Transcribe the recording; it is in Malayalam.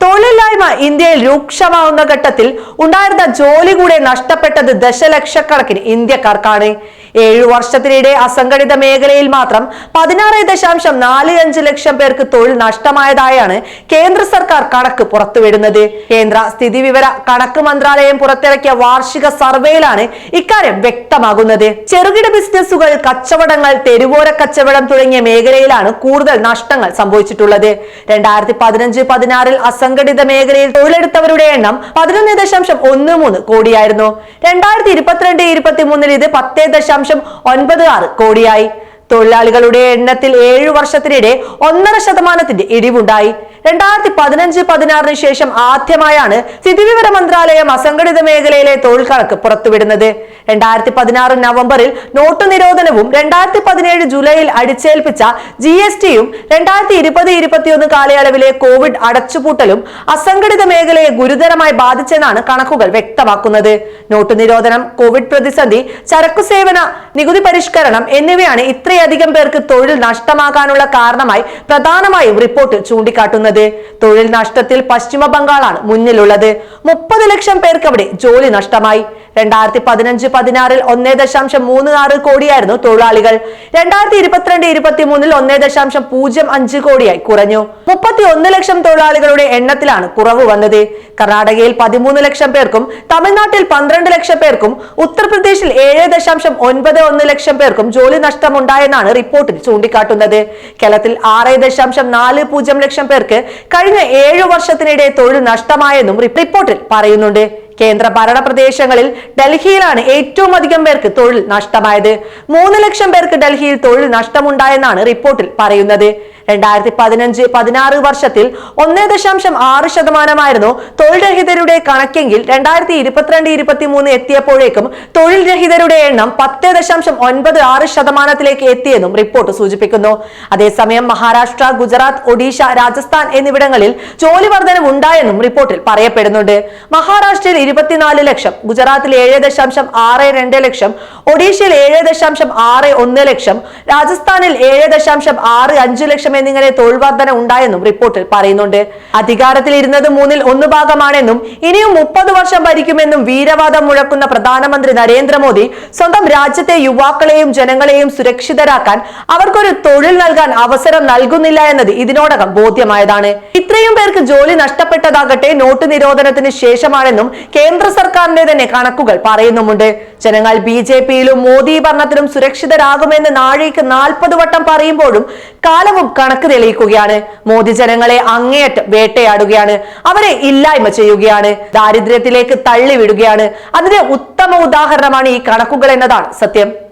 തൊഴിലില്ലായ്മ ഇന്ത്യയിൽ രൂക്ഷമാവുന്ന ഘട്ടത്തിൽ ഉണ്ടായിരുന്ന ജോലി കൂടെ നഷ്ടപ്പെട്ടത് ദശലക്ഷക്കണക്കിന് ഇന്ത്യക്കാർക്കാണ്. ഏഴു വർഷത്തിനിടെ അസംഘടിത മേഖലയിൽ മാത്രം പതിനാറ് ദശാംശം നാല് അഞ്ച് ലക്ഷം പേർക്ക് തൊഴിൽ നഷ്ടമായതായാണ് കേന്ദ്ര സർക്കാർ കണക്ക് പുറത്തുവിടുന്നത്. കേന്ദ്ര സ്ഥിതി വിവര കണക്ക് മന്ത്രാലയം പുറത്തിറക്കിയ വാർഷിക സർവേയിലാണ് ഇക്കാര്യം വ്യക്തമാകുന്നത്. ചെറുകിട ബിസിനസ്സുകൾ കച്ചവടങ്ങൾ തെരുവോര കച്ചവടം തുടങ്ങിയ മേഖലയിലാണ് കൂടുതൽ നഷ്ടങ്ങൾ സംഭവിച്ചിട്ടുള്ളത്. രണ്ടായിരത്തി പതിനഞ്ച് പതിനാറിൽ അസംഘടിത മേഖലയിൽ തൊഴിലെടുത്തവരുടെ എണ്ണം പതിനൊന്ന് ദശാംശം ഒന്ന് മൂന്ന് കോടിയായിരുന്നു. രണ്ടായിരത്തി ഇരുപത്തിരണ്ട് ഇരുപത്തി മൂന്നിൽ ഇത് പത്ത് ദശാംശം ഒൻപത് ആറ് കോടിയായി. തൊഴിലാളികളുടെ എണ്ണത്തിൽ ഏഴു വർഷത്തിനിടെ ഒന്നര ശതമാനത്തിന്റെ ഇടിവുണ്ടായി. രണ്ടായിരത്തി പതിനഞ്ച് പതിനാറിന് ശേഷം ആദ്യമായാണ് സ്ഥിതിവിവര മന്ത്രാലയം അസംഘടിത മേഖലയിലെ തൊഴിൽ കണക്ക് പുറത്തുവിടുന്നത്. രണ്ടായിരത്തി പതിനാറ് നവംബറിൽ നോട്ട് നിരോധനവും രണ്ടായിരത്തി പതിനേഴ് ജൂലൈയിൽ അടിച്ചേൽപ്പിച്ച ജി എസ് ടിയും രണ്ടായിരത്തി ഇരുപത് ഇരുപത്തിയൊന്ന് കാലയളവിലെ കോവിഡ് അടച്ചുപൂട്ടലും അസംഘടിത മേഖലയെ ഗുരുതരമായി ബാധിച്ചെന്നാണ് കണക്കുകൾ വ്യക്തമാക്കുന്നത്. നോട്ട് നിരോധനം കോവിഡ് പ്രതിസന്ധി ചരക്കു സേവന നികുതി പരിഷ്കരണം എന്നിവയാണ് ഇത്രയധികം പേർക്ക് തൊഴിൽ നഷ്ടമാകാനുള്ള കാരണമായി പ്രധാനമായും റിപ്പോർട്ട് ചൂണ്ടിക്കാട്ടുന്നത്. തൊഴിൽ നഷ്ടത്തിൽ പശ്ചിമ ബംഗാളാണ് മുന്നിലുള്ളത്. മുപ്പത് ലക്ഷം പേർക്ക് അവിടെ ജോലി നഷ്ടമായി. രണ്ടായിരത്തി പതിനഞ്ച് പതിനാറിൽ ഒന്നേ ദശാംശം മൂന്ന് ആറ് കോടിയായിരുന്നു തൊഴിലാളികൾ. രണ്ടായിരത്തി ഇരുപത്തിരണ്ട് ഇരുപത്തി മൂന്നിൽ ഒന്നേ ദശാംശം പൂജ്യം അഞ്ച് കോടിയായി കുറഞ്ഞു. മുപ്പത്തി ഒന്ന് ലക്ഷം തൊഴിലാളികളുടെ എണ്ണത്തിലാണ് കുറവ് വന്നത്. കർണാടകയിൽ പതിമൂന്ന് ലക്ഷം പേർക്കും തമിഴ്നാട്ടിൽ പന്ത്രണ്ട് ലക്ഷം പേർക്കും ഉത്തർപ്രദേശിൽ ഏഴ് ദശാംശം ഒൻപത് ഒന്ന് ലക്ഷം പേർക്കും ജോലി നഷ്ടമുണ്ടായെന്നാണ് റിപ്പോർട്ടിൽ ചൂണ്ടിക്കാട്ടുന്നത്. കേരളത്തിൽ ആറ് ദശാംശം നാല് പൂജ്യം ലക്ഷം പേർക്ക് കഴിഞ്ഞ ഏഴു വർഷത്തിനിടെ തൊഴിൽ നഷ്ടമായെന്നും റിപ്പോർട്ടിൽ പറയുന്നുണ്ട്. കേന്ദ്ര ഭരണ പ്രദേശങ്ങളിൽ ഡൽഹിയിലാണ് ഏറ്റവും അധികം പേർക്ക് തൊഴിൽ നഷ്ടമായത്. മൂന്ന് ലക്ഷം പേർക്ക് ഡൽഹിയിൽ തൊഴിൽ നഷ്ടമുണ്ടായെന്നാണ് റിപ്പോർട്ടിൽ പറയുന്നത്. രണ്ടായിരത്തി പതിനഞ്ച് പതിനാറ് വർഷത്തിൽ ഒന്നേ ദശാംശം ആറ് ശതമാനമായിരുന്നു തൊഴിൽ രഹിതരുടെ കണക്കെങ്കിൽ രണ്ടായിരത്തി ഇരുപത്തിരണ്ട് ഇരുപത്തി മൂന്ന് എത്തിയപ്പോഴേക്കും തൊഴിൽ രഹിതരുടെ എണ്ണം പത്ത് ദശാംശം ഒൻപത് ആറ് ശതമാനത്തിലേക്ക് എത്തിയെന്നും റിപ്പോർട്ട് സൂചിപ്പിക്കുന്നു. അതേസമയം മഹാരാഷ്ട്ര ഗുജറാത്ത് ഒഡീഷ രാജസ്ഥാൻ എന്നിവിടങ്ങളിൽ ജോലി വർധനം ഉണ്ടായെന്നും റിപ്പോർട്ടിൽ പറയപ്പെടുന്നുണ്ട്. മഹാരാഷ്ട്രയിൽ ഇരുപത്തിനാല് ലക്ഷം ഗുജറാത്തിൽ ഏഴ് ദശാംശം ആറ് രണ്ട് ലക്ഷം ഒഡീഷയിൽ ഏഴ് ദശാംശം ആറ് ഒന്ന് ലക്ഷം രാജസ്ഥാനിൽ ഏഴ് ദശാംശം ആറ് അഞ്ച് ലക്ഷം എന്നിങ്ങനെ തൊഴിൽ വർധന ഉണ്ടായെന്നും റിപ്പോർട്ടിൽ പറയുന്നുണ്ട്. അധികാരത്തിൽ ഇരുന്നത് മൂന്നിൽ ഒന്ന് ഭാഗമാണെന്നും ഇനിയും മുപ്പത് വർഷം ഭരിക്കുമെന്നും വീരവാദം മുഴക്കുന്ന പ്രധാനമന്ത്രി നരേന്ദ്രമോദി സ്വന്തം രാജ്യത്തെ യുവാക്കളെയും ജനങ്ങളെയും സുരക്ഷിതരാക്കാൻ അവർക്കൊരു തൊഴിൽ നൽകാൻ അവസരം നൽകുന്നില്ല എന്നത് ഇതിനോടകം ബോധ്യമായതാണ്. ഇത്രയും പേർക്ക് ജോലി നഷ്ടപ്പെട്ടതാകട്ടെ നോട്ട് നിരോധനത്തിന് ശേഷമാണെന്നും കേന്ദ്ര സർക്കാരിന്റെ തന്നെ കണക്കുകൾ പറയുന്നുമുണ്ട്. ജനങ്ങൾ ബി ജെ പിയിലും മോദി ഭരണത്തിലും സുരക്ഷിതരാകുമെന്ന് നാഴേക്ക് നാൽപ്പത് വട്ടം പറയുമ്പോഴും കാലവും കണക്ക് തെളിയിക്കുകയാണ്. മോദി ജനങ്ങളെ അങ്ങേയറ്റം വേട്ടയാടുകയാണ്. അവരെ ഇല്ലായ്മ ചെയ്യുകയാണ്. ദാരിദ്ര്യത്തിലേക്ക് തള്ളിവിടുകയാണ്. അതിന് ഉത്തമ ഉദാഹരണമാണ് ഈ കണക്കുകൾ എന്നതാണ് സത്യം.